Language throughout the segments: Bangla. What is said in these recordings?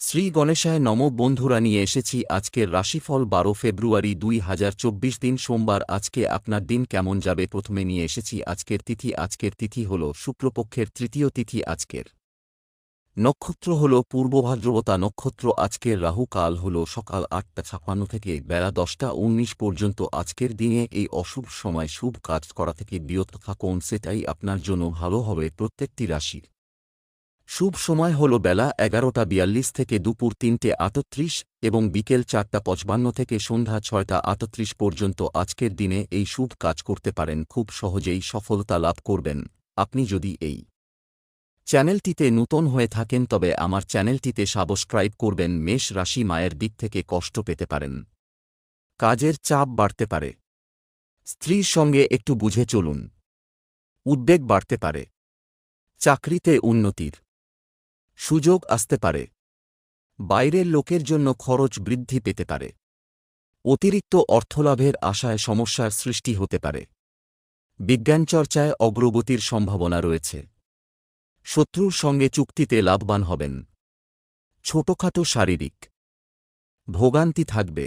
শ্রী গণেশায় নম বন্ধুরা, নিয়ে এসেছি আজকের রাশিফল বারো ফেব্রুয়ারি দুই হাজার চব্বিশ দিন। সোমবার আজকে আপনার দিন কেমন যাবে? প্রথমে নিয়ে এসেছি আজকের তিথি। আজকের তিথি হল শুক্লপক্ষের তৃতীয় তিথি আজকের। নক্ষত্র হল পূর্বভাদ্রবতা নক্ষত্র। আজকের রাহু কাল হল সকাল আটটা ছাপান্ন থেকে বেলা দশটা উনিশ পর্যন্ত। আজকের দিনে এই অশুভ সময় শুভ কাজ করা থেকে বিরত থাকুন, সেটাই আপনার জন্য ভালো হবে প্রত্যেকটি রাশির। শুভ সময় হল বেলা এগারোটা বিয়াল্লিশ থেকে দুপুর তিনটে আটত্রিশ এবং বিকেল চারটা পঁচপান্ন থেকে সন্ধ্যা ছয়টা আটত্রিশ পর্যন্ত আজকের দিনে এই শুভ কাজ করতে পারেন, খুব সহজেই সফলতা লাভ করবেন। আপনি যদি এই চ্যানেলটিতে নূতন হয়ে থাকেন, তবে আমার চ্যানেলটিতে সাবস্ক্রাইব করবেন, মেষ রাশি মায়ের দিক থেকে কষ্ট পেতে পারেন। কাজের চাপ বাড়তে পারে। স্ত্রীর সঙ্গে একটু বুঝে চলুন। উদ্বেগ বাড়তে পারে। চাকরিতে উন্নতির সুযোগ আসতে পারে। বাইরের লোকের জন্য খরচ বৃদ্ধি পেতে পারে। অতিরিক্ত অর্থলাভের আশায় সমস্যার সৃষ্টি হতে পারে। বিজ্ঞানচর্চায় অগ্রগতির সম্ভাবনা রয়েছে। শত্রুর সঙ্গে চুক্তিতে লাভবান হবেন। ছোটখাটো শারীরিক ভোগান্তি থাকবে।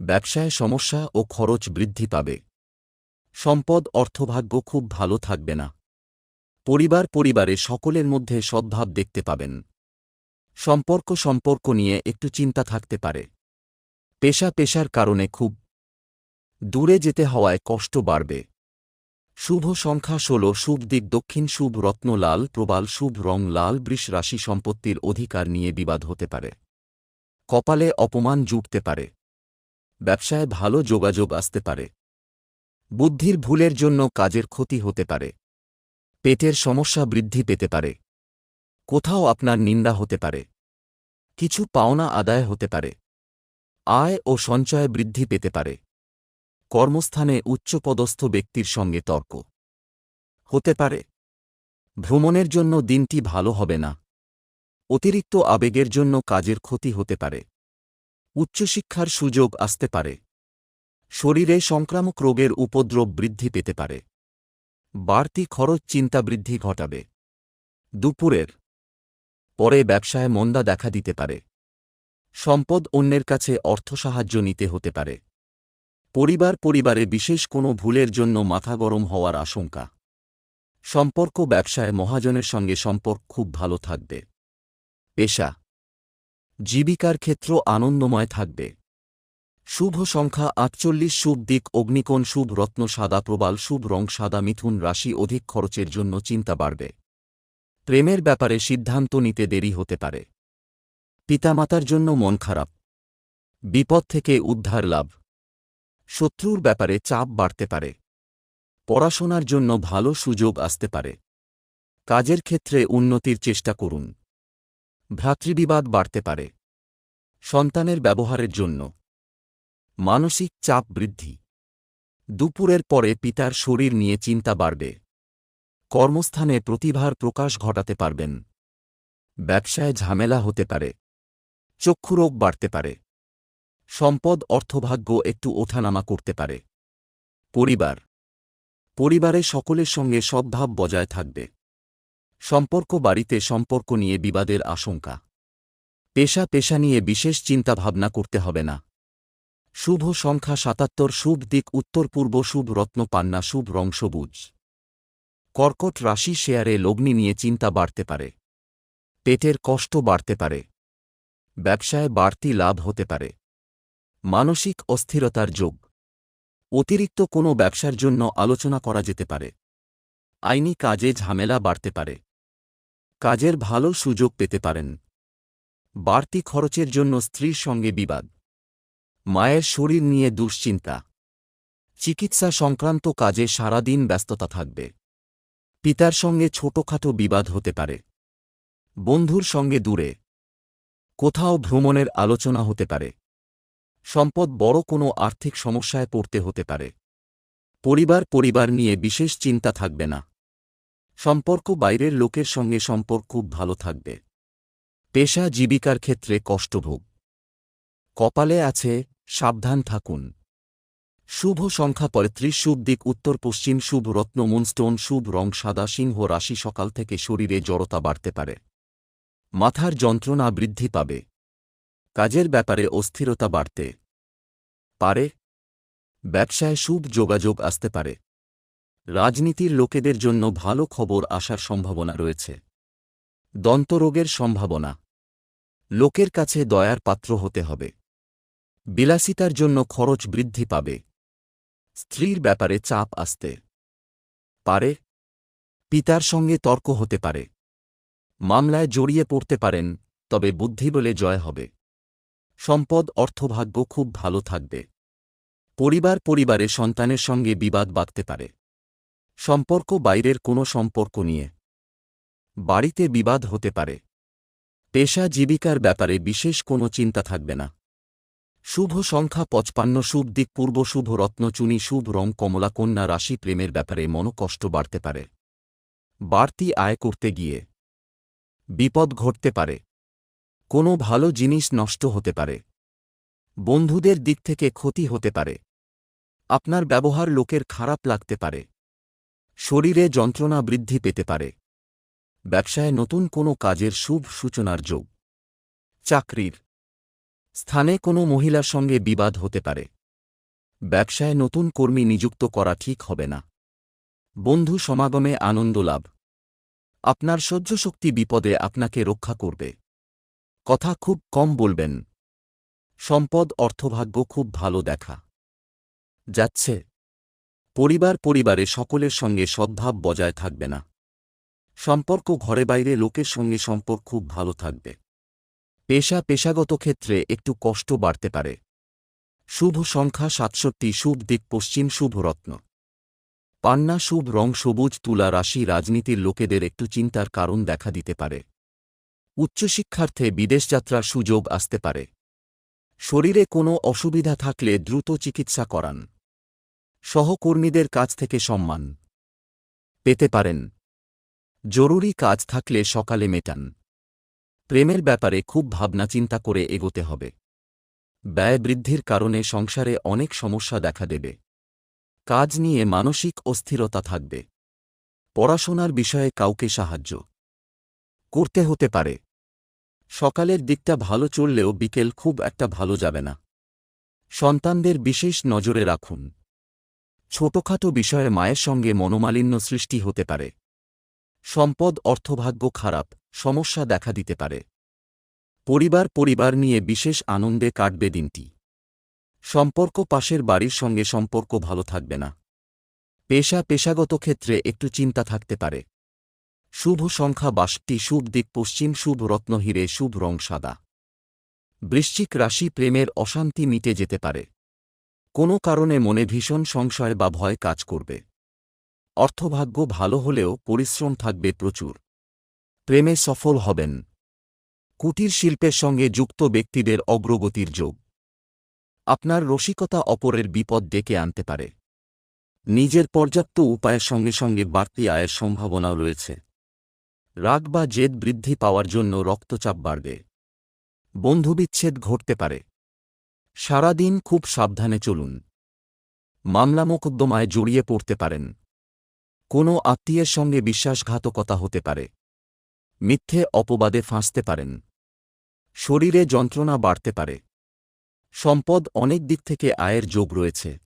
ব্যবসায় সমস্যা ও খরচ বৃদ্ধি পাবে। সম্পদ অর্থভাগ্য খুব ভালো থাকবে না। পরিবার পরিবারে সকলের মধ্যে সদ্ভাব দেখতে পাবেন। সম্পর্ক সম্পর্ক নিয়ে একটু চিন্তা থাকতে পারে। পেশা পেশার কারণে খুব দূরে যেতে হওয়ায় কষ্ট বাড়বে। শুভ সংখ্যা ষোল, শুভ দিক দক্ষিণ, শুভ রত্ন লাল, প্রবাল, শুভ রং লাল, বৃষ রাশি সম্পত্তির অধিকার নিয়ে বিবাদ হতে পারে। কপালে অপমান জুটতে পারে। ব্যবসায় ভালো যোগাযোগ আসতে পারে। বুদ্ধির ভুলের জন্য কাজের ক্ষতি হতে পারে। পেটের সমস্যা বৃদ্ধি পেতে পারে। কোথাও আপনার নিন্দা হতে পারে। কিছু পাওনা আদায় হতে পারে। আয় ও সঞ্চয় বৃদ্ধি পেতে পারে। কর্মস্থানে উচ্চপদস্থ ব্যক্তির সঙ্গে তর্ক হতে পারে। ভ্রমণের জন্য দিনটি ভালো হবে না। অতিরিক্ত আবেগের জন্য কাজের ক্ষতি হতে পারে। উচ্চশিক্ষার সুযোগ আসতে পারে। শরীরে সংক্রামক রোগের উপদ্রব বৃদ্ধি পেতে পারে। বাড়তি খরচ চিন্তা বৃদ্ধি ঘটাবে। দুপুরের পরে ব্যবসায় মন্দা দেখা দিতে পারে। সম্পদ অন্যের কাছে অর্থ সাহায্য নিতে হতে পারে। পরিবার পরিবারে বিশেষ কোনো ভুলের জন্য মাথা গরম হওয়ার আশঙ্কা। সম্পর্ক ব্যবসায় মহাজনের সঙ্গে সম্পর্ক খুব ভালো থাকবে। পেশা। জীবিকার ক্ষেত্র আনন্দময় থাকবে। শুভ সংখ্যা আটচল্লিশ, শুভ দিক, অগ্নিকোণ, শুভ রত্ন, সাদা প্রবাল, শুভ রং, সাদা মিথুন রাশি, অধিক খরচের জন্য চিন্তা বাড়বে। প্রেমের ব্যাপারে সিদ্ধান্ত নিতে দেরি হতে পারে। পিতামাতার জন্য মন খারাপ। বিপদ থেকে উদ্ধার লাভ। শত্রুর ব্যাপারে চাপ বাড়তে পারে। পড়াশোনার জন্য ভালো সুযোগ আসতে পারে। কাজের ক্ষেত্রে উন্নতির চেষ্টা করুন। ভ্রাতৃবিবাদ বাড়তে পারে। সন্তানের ব্যবহারের জন্য। মানসিক চাপ বৃদ্ধি। দুপুরের পরে পিতার শরীর নিয়ে চিন্তা বাড়বে। কর্মস্থানে প্রতিভার প্রকাশ ঘটাতে পারবেন। ব্যবসায় ঝামেলা হতে পারে। চক্ষুরোগ বাড়তে পারে। সম্পদ অর্থভাগ্য একটু ওঠানামা করতে পারে। পরিবার। পরিবারে সকলের সঙ্গে সদ্ভাব বজায় থাকবে। সম্পর্ক বাড়িতে সম্পর্ক নিয়ে বিবাদের আশঙ্কা। পেশা পেশা নিয়ে বিশেষ চিন্তাভাবনা করতে হবে না। শুভ সংখ্যা সাতাত্তর, শুভ দিক উত্তর পূর্ব, শুভ রত্ন পান্না, শুভ রং সবুজ। কর্কট রাশি শেয়ারে লগ্নি নিয়ে চিন্তা বাড়তে পারে। পেটের কষ্ট বাড়তে পারে। ব্যবসায় বাড়তি লাভ হতে পারে। মানসিক অস্থিরতার যোগ। অতিরিক্ত কোনো ব্যবসার জন্য আলোচনা করা যেতে পারে। আইনি কাজে ঝামেলা বাড়তে পারে। কাজের ভালো সুযোগ পেতে পারেন। বাড়তি খরচের জন্য স্ত্রীর সঙ্গে বিবাদ। মায়ের শরীর নিয়ে দুশ্চিন্তা। চিকিৎসা সংক্রান্ত কাজে সারাদিন ব্যস্ততা থাকবে। পিতার সঙ্গে ছোটখাটো বিবাদ হতে পারে। বন্ধুর সঙ্গে দূরে। কোথাও ভ্রমণের আলোচনা হতে পারে। সম্পদ বড় কোনো আর্থিক সমস্যায় পড়তে হতে পারে। পরিবার পরিবার নিয়ে বিশেষ চিন্তা থাকবে না। সম্পর্ক বাইরের লোকের সঙ্গে সম্পর্ক খুব ভালো থাকবে। পেশা জীবিকার ক্ষেত্রে কষ্টভোগ। কপালে আছে সাবধান থাকুন। শুভ সংখ্যা পঁয়ত্রিশ শুভ দিক উত্তর পশ্চিম, শুভ রত্ন, মুনস্টোন, শুভ রং সাদা, সিংহ রাশি সকাল থেকে শরীরে জড়তা বাড়তে পারে। মাথার যন্ত্রণা বৃদ্ধি পাবে। কাজের ব্যাপারে অস্থিরতা বাড়তে পারে। ব্যবসায় শুভ যোগাযোগ আসতে পারে। রাজনীতির লোকেদের জন্য ভালো খবর আসার সম্ভাবনা রয়েছে। দন্তরোগের সম্ভাবনা। লোকের কাছে দয়ার পাত্র হতে হবে। বিলাসিতার জন্য খরচ বৃদ্ধি পাবে। স্ত্রীর ব্যাপারে চাপ আসতে পারে। পিতার সঙ্গে তর্ক হতে পারে। মামলায় জড়িয়ে পড়তে পারেন, তবে বুদ্ধি বলে জয় হবে। সম্পদ, অর্থভাগ্য খুব ভালো থাকবে। পরিবার পরিবারে সন্তানের সঙ্গে বিবাদ বাঁধতে পারে। সম্পর্ক বাইরের কোনো সম্পর্ক নিয়ে বাড়িতে বিবাদ হতে পারে। পেশা জীবিকার ব্যাপারে বিশেষ কোনো চিন্তা থাকবে না। শুভ সংখ্যা পঁচপান্ন, শুভ দিক পূর্ব, শুভ রত্নচুনি শুভ রং কমলা, কন্যা রাশি প্রেমের ব্যাপারে মনোকষ্ট বাড়তে পারে। বাড়তি আয় করতে গিয়ে বিপদ ঘটতে পারে। কোনো ভালো জিনিস নষ্ট হতে পারে। বন্ধুদের দিক থেকে ক্ষতি হতে পারে। আপনার ব্যবহার লোকের খারাপ লাগতে পারে। শরীরে যন্ত্রণা বৃদ্ধি পেতে পারে। ব্যবসায় নতুন কোনো কাজের শুভ সূচনার যোগ। চাকরির স্থানে কোনো মহিলার সঙ্গে বিবাদ হতে পারে। ব্যবসায় নতুন কর্মী নিযুক্ত করা ঠিক হবে না। বন্ধু সমাগমে আনন্দ লাভ। আপনার সহ্যশক্তি বিপদে আপনাকে রক্ষা করবে। কথা খুব কম বলবেন। সম্পদ অর্থভাগ্য খুব ভালো দেখা। যাচ্ছে। পরিবার পরিবারে সকলের সঙ্গে সদ্ভাব বজায় থাকবে না। সম্পর্ক ঘরে বাইরে লোকের সঙ্গে সম্পর্ক খুব ভালো থাকবে। পেশা পেশাগত ক্ষেত্রে একটু কষ্ট বাড়তে পারে। শুভ সংখ্যা সাতষট্টি, শুভ দিক পশ্চিম শুভ রত্ন। পান্না, শুভ রং সবুজ, তুলা রাশি রাজনীতির লোকেদের একটু চিন্তার কারণ দেখা দিতে পারে। উচ্চশিক্ষার্থে বিদেশযাত্রার সুযোগ আসতে পারে। শরীরে কোনো অসুবিধা থাকলে দ্রুত চিকিৎসা করান। সহকর্মীদের কাছ থেকে সম্মান পেতে পারেন। জরুরি কাজ থাকলে সকালে মেটান। প্রেমের ব্যাপারে খুব ভাবনা চিন্তা করে এগোতে হবে। ব্যয় বৃদ্ধির কারণে সংসারে অনেক সমস্যা দেখা দেবে। কাজ নিয়ে মানসিক অস্থিরতা থাকবে। পড়াশোনার বিষয়ে কাউকে সাহায্য করতে হতে পারে। সকালের দিকটা ভালো চললেও বিকেল খুব একটা ভালো যাবে না। সন্তানদের বিশেষ নজরে রাখুন। ছোটখাটো বিষয়ে মায়ের সঙ্গে মনোমালিন্য সৃষ্টি হতে পারে। সম্পদ, অর্থভাগ্য খারাপ। সমস্যা দেখা দিতে পারে। পরিবার পরিবার নিয়ে বিশেষ আনন্দে কাটবে দিনটি। সম্পর্ক পাশের বাড়ির সঙ্গে সম্পর্ক ভালো থাকবে না। পেশা পেশাগত ক্ষেত্রে একটু চিন্তা থাকতে পারে। শুভ সংখ্যা বাষট্টি, শুভ দিক পশ্চিম, শুভ রত্নহীরে শুভ রং সাদা। বৃশ্চিক রাশি প্রেমের অশান্তি মিটে যেতে পারে। কোনো কারণে মনে ভীষণ সংশয় বা ভয় কাজ করবে। অর্থভাগ্য ভালো হলেও পরিশ্রম থাকবে প্রচুর। প্রেমে সফল হবেন। কুটির শিল্পের সঙ্গে যুক্ত ব্যক্তিদের অগ্রগতির যোগ। আপনার রসিকতা অপরের বিপদ ডেকে আনতে পারে। নিজের পর্যাপ্ত উপায়ের সঙ্গে সঙ্গে বাড়তি আয়ের সম্ভাবনাও রয়েছে। রাগ বা জেদ বৃদ্ধি পাওয়ার জন্য রক্তচাপ বাড়বে। বন্ধুবিচ্ছেদ ঘটতে পারে। সারাদিন খুব সাবধানে চলুন। মামলা মোকদ্দমায় জড়িয়ে পড়তে পারেন। কোনো আত্মীয়ের সঙ্গে বিশ্বাসঘাতকতা হতে পারে। মিথ্যে অপবাদে ফাঁসতে পারেন। শরীরে যন্ত্রণা বাড়তে পারে। সম্পদ অনেক দিক থেকে আয়ের যোগ রয়েছে।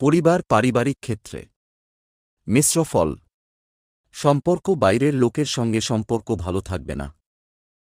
পরিবার পারিবারিক ক্ষেত্রে। মিশ্র ফল। সম্পর্ক বাইরের লোকের সঙ্গে সম্পর্ক ভালো থাকবে না।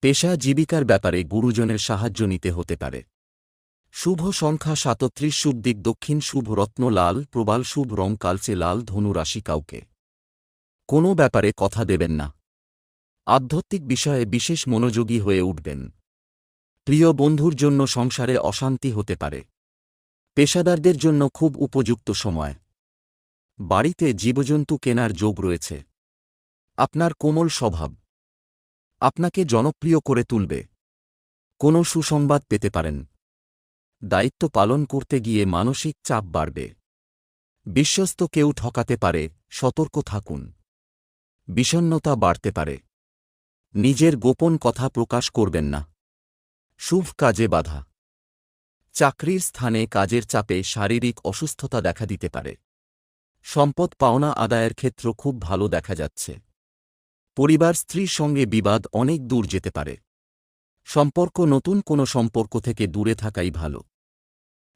পেশা জীবিকার ব্যাপারে গুরুজনের সাহায্য নিতে হতে পারে। শুভ সংখ্যা সাতত্রিশ শুভ দিক দক্ষিণ শুভ রত্ন লাল, প্রবাল শুভ রং কালচে লাল ধনু রাশি কাউকে। কোনো ব্যাপারে কথা দেবেন না। আধ্যাত্মিক বিষয়ে বিশেষ মনোযোগী হয়ে উঠবেন। প্রিয় বন্ধুর জন্য সংসারে অশান্তি হতে পারে। পেশাদারদের জন্য খুব উপযুক্ত সময়। বাড়িতে জীবজন্তু কেনার যোগ রয়েছে। আপনার কোমল স্বভাব। আপনাকে জনপ্রিয় করে তুলবে। কোনো সুসংবাদ পেতে পারেন। দায়িত্ব পালন করতে গিয়ে মানসিক চাপ বাড়বে। বিশ্বস্ত কেউ ঠকাতে পারে, সতর্ক থাকুন। বিষণ্নতা বাড়তে পারে। নিজের গোপন কথা প্রকাশ করবেন না। শুভ কাজে বাধা। চাকরির স্থানে কাজের চাপে শারীরিক অসুস্থতা দেখা দিতে পারে। সম্পদ পাওনা আদায়ের ক্ষেত্র খুব ভালো দেখা যাচ্ছে। পরিবার স্ত্রীর সঙ্গে বিবাদ অনেক দূর যেতে পারে। সম্পর্ক নতুন কোনো সম্পর্ক থেকে দূরে থাকাই ভালো।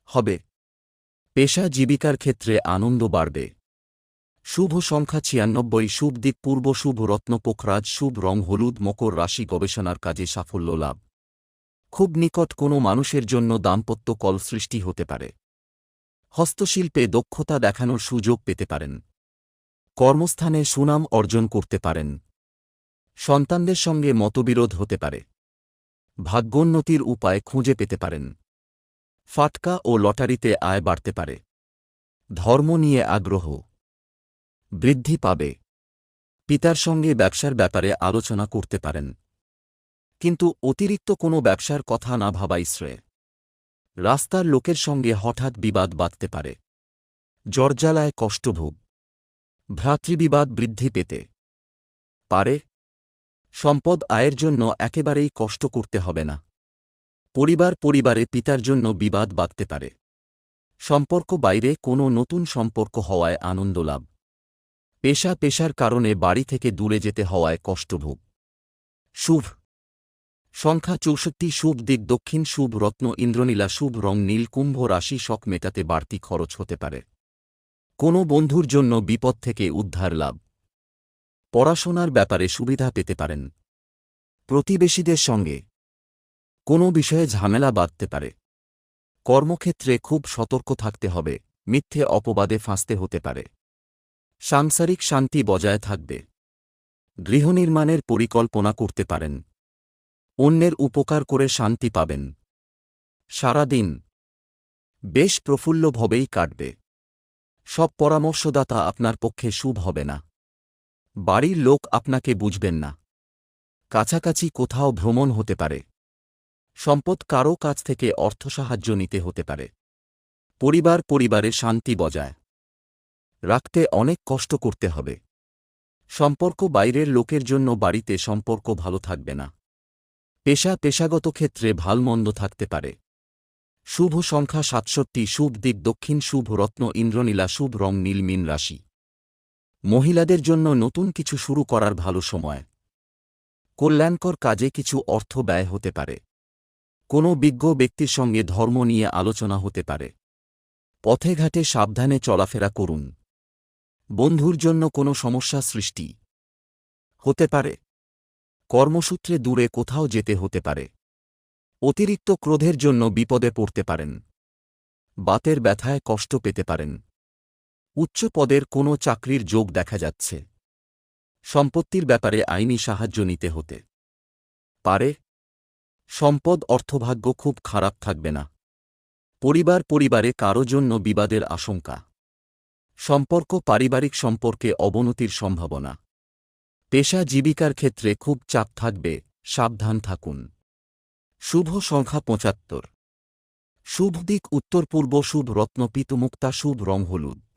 হবে। পেশা জীবিকার ক্ষেত্রে আনন্দ বাড়বে। শুভ সংখ্যা ছিয়ানব্বই, শুভ দিক পূর্ব, শুভ রত্ন পোখরাজ, শুভ রং হলুদ, মকর রাশি গবেষণার কাজে সাফল্য লাভ। খুব নিকট কোনো মানুষের জন্য দাম্পত্য কল সৃষ্টি হতে পারে। হস্তশিল্পে দক্ষতা দেখানোর সুযোগ পেতে পারেন। কর্মস্থানে সুনাম অর্জন করতে পারেন। সন্তানদের সঙ্গে মতবিরোধ হতে পারে। ভাগ্যোন্নতির উপায় খুঁজে পেতে পারেন। ফাটকা ও লটারিতে আয় বাড়তে পারে। ধর্ম নিয়ে আগ্রহ। বৃদ্ধি পাবে। পিতার সঙ্গে ব্যবসার ব্যাপারে আলোচনা করতে পারেন। কিন্তু অতিরিক্ত কোনো ব্যবসার কথা না ভাবাই শ্রেয়। রাস্তার লোকের সঙ্গে হঠাৎ বিবাদ বাঁধতে পারে। জর্জালায় কষ্টভোগ ভ্রাতৃবিবাদ বৃদ্ধি পেতে পারে। সম্পদ আয়ের জন্য একেবারেই কষ্ট করতে হবে না। পরিবার পরিবারে পিতার জন্য বিবাদ বাঁধতে পারে। সম্পর্ক বাইরে কোনো নতুন সম্পর্ক হওয়ায় আনন্দ লাভ। পেশা পেশার কারণে বাড়ি থেকে দূরে যেতে হওয়ায় কষ্টভোগ। শুভ। সংখ্যা চৌষট্টি শুভ দিক দক্ষিণ শুভ রত্ন ইন্দ্রনীলা শুভ রং নীল কুম্ভ রাশি শখ মেটাতে বাড়তি খরচ হতে পারে। কোনো বন্ধুর জন্য বিপদ থেকে উদ্ধার লাভ। পড়াশোনার ব্যাপারে সুবিধা পেতে পারেন। প্রতিবেশীদের সঙ্গে কোনো বিষয়ে ঝামেলা বাঁধতে পারে। কর্মক্ষেত্রে খুব সতর্ক থাকতে হবে, মিথ্যে অপবাদে ফাঁসতে হতে পারে। সাংসারিক শান্তি বজায় থাকবে। গৃহনির্মাণের পরিকল্পনা করতে পারেন। অন্যের উপকার করে শান্তি পাবেন। সারাদিন বেশ প্রফুল্লভাবেই কাটবে। সব পরামর্শদাতা আপনার পক্ষে শুভ হবে না। বাড়ির লোক আপনাকে বুঝবেন না। কাছাকাছি কোথাও ভ্রমণ হতে পারে। সম্পদ কারও কাছ থেকে অর্থ সাহায্য নিতে হতে পারে। পরিবার পরিবারে শান্তি বজায়। রাখতে অনেক কষ্ট করতে হবে। সম্পর্ক বাইরের লোকের জন্য বাড়িতে সম্পর্ক ভালো থাকবে না। পেশা পেশাগত ক্ষেত্রে ভালমন্দ থাকতে পারে। শুভ সংখ্যা সাতষট্টি, শুভ দিক দক্ষিণ, শুভ রত্ন, ইন্দ্রনীলা, শুভ রং, নীল, মিন রাশি। মহিলাদের জন্য নতুন কিছু শুরু করার ভালো সময়। কল্যাণকর কাজে কিছু অর্থ ব্যয় হতে পারে। কোনো বিজ্ঞ ব্যক্তির সঙ্গে ধর্ম নিয়ে আলোচনা হতে পারে। পথে ঘাটে সাবধানে চলাফেরা করুন। বন্ধুর জন্য কোনো সমস্যা সৃষ্টি হতে পারে। কর্মসূত্রে দূরে কোথাও যেতে হতে পারে। অতিরিক্ত ক্রোধের জন্য বিপদে পড়তে পারেন। বাতের ব্যথায় কষ্ট পেতে পারেন। উচ্চ পদের কোনো চাকরির যোগ দেখা যাচ্ছে। সম্পত্তির ব্যাপারে আইনি সাহায্য নিতে হতে পারে। সম্পদ অর্থভাগ্য খুব খারাপ থাকবে না। পরিবার পরিবারে কারও জন্য বিবাদের আশঙ্কা। সম্পর্ক পারিবারিক সম্পর্কে অবনতির সম্ভাবনা। পেশা জীবিকার ক্ষেত্রে খুব চাপ থাকবে, সাবধান থাকুন। শুভ সংখ্যা পঁচাত্তর। শুভ দিক উত্তর পূর্ব শুভ রত্ন পিতুমুক্তা শুভ রং হলুদ।